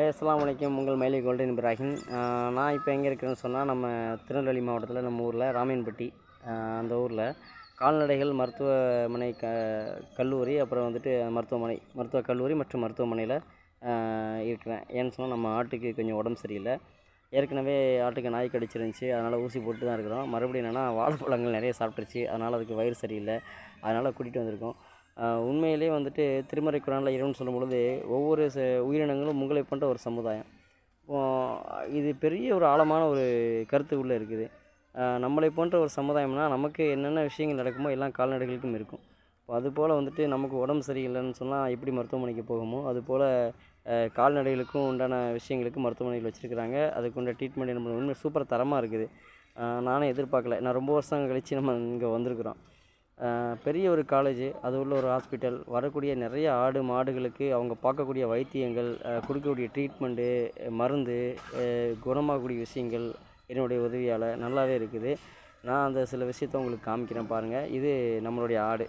அஸ்லாம் வலைக்கம் உங்கள் மயிலை கோல்டன் இப்ராஹிம். நான் இப்போ எங்கே இருக்கிறேன்னு சொன்னால் நம்ம திருநெல்வேலி மாவட்டத்தில் நம்ம ஊரில் ராமையன்பட்டி அந்த ஊரில் கால்நடைகள் மருத்துவமனை க கல்லூரி அப்புறம் வந்துட்டு மருத்துவமனை மருத்துவக் கல்லூரி மற்றும் மருத்துவமனையில் இருக்கிறேன். ஏன்னு சொன்னால் நம்ம ஆட்டுக்கு கொஞ்சம் உடம்பு சரியில்லை. ஏற்கனவே ஆட்டுக்கு நாய் கடிச்சிருந்துச்சி. அதனால் ஊசி போட்டு தான் இருக்கிறோம். மறுபடியும் என்னென்னா வாழைப்பழங்கள் நிறைய சாப்பிட்ருச்சு அதனால் அதுக்கு வயிறு சரியில்லை. அதனால் கூட்டிகிட்டு வந்திருக்கோம். உண்மையிலே வந்துட்டு திருமறை குரானில் இறைவன் சொல்லும் பொழுது ஒவ்வொரு ச உயிரினங்களும் உங்களை போன்ற ஒரு சமுதாயம். இது பெரிய ஒரு ஆழமான ஒரு கருத்து உள்ளே இருக்குது. நம்மளை போன்ற ஒரு சமுதாயம்னா நமக்கு என்னென்ன விஷயங்கள் நடக்குமோ எல்லாம் கால்நடைகளுக்கும் இருக்கும். இப்போ அதுபோல் வந்துட்டு நமக்கு உடம்பு சரியில்லைன்னு சொன்னால் எப்படி மருத்துவமனைக்கு போகுமோ அதுபோல் கால்நடைகளுக்கும் உண்டான விஷயங்களுக்கு மருத்துவமனைகள் வச்சுருக்கிறாங்க. அதுக்கு ட்ரீட்மெண்ட் நம்ம உண்மை சூப்பர் தரமாக இருக்குது. நானும் நானே எதிர்பார்க்கல. நான் ரொம்ப வருஷம் கழித்து நம்ம இங்கே வந்திருக்கிறோம். பெரிய ஒரு காலேஜு அது உள்ள ஒரு ஹாஸ்பிட்டல் வரக்கூடிய நிறைய ஆடு மாடுகளுக்கு அவங்க பார்க்கக்கூடிய வைத்தியங்கள் கொடுக்கக்கூடிய ட்ரீட்மெண்ட்டு மருந்து குணமாகக்கூடிய விஷயங்கள் என்னுடைய உதவியால் நல்லாவே இருக்குது. நான் அந்த சில விஷயத்த உங்களுக்கு காமிக்கிறேன் பாருங்கள் இது நம்மளுடைய ஆடு.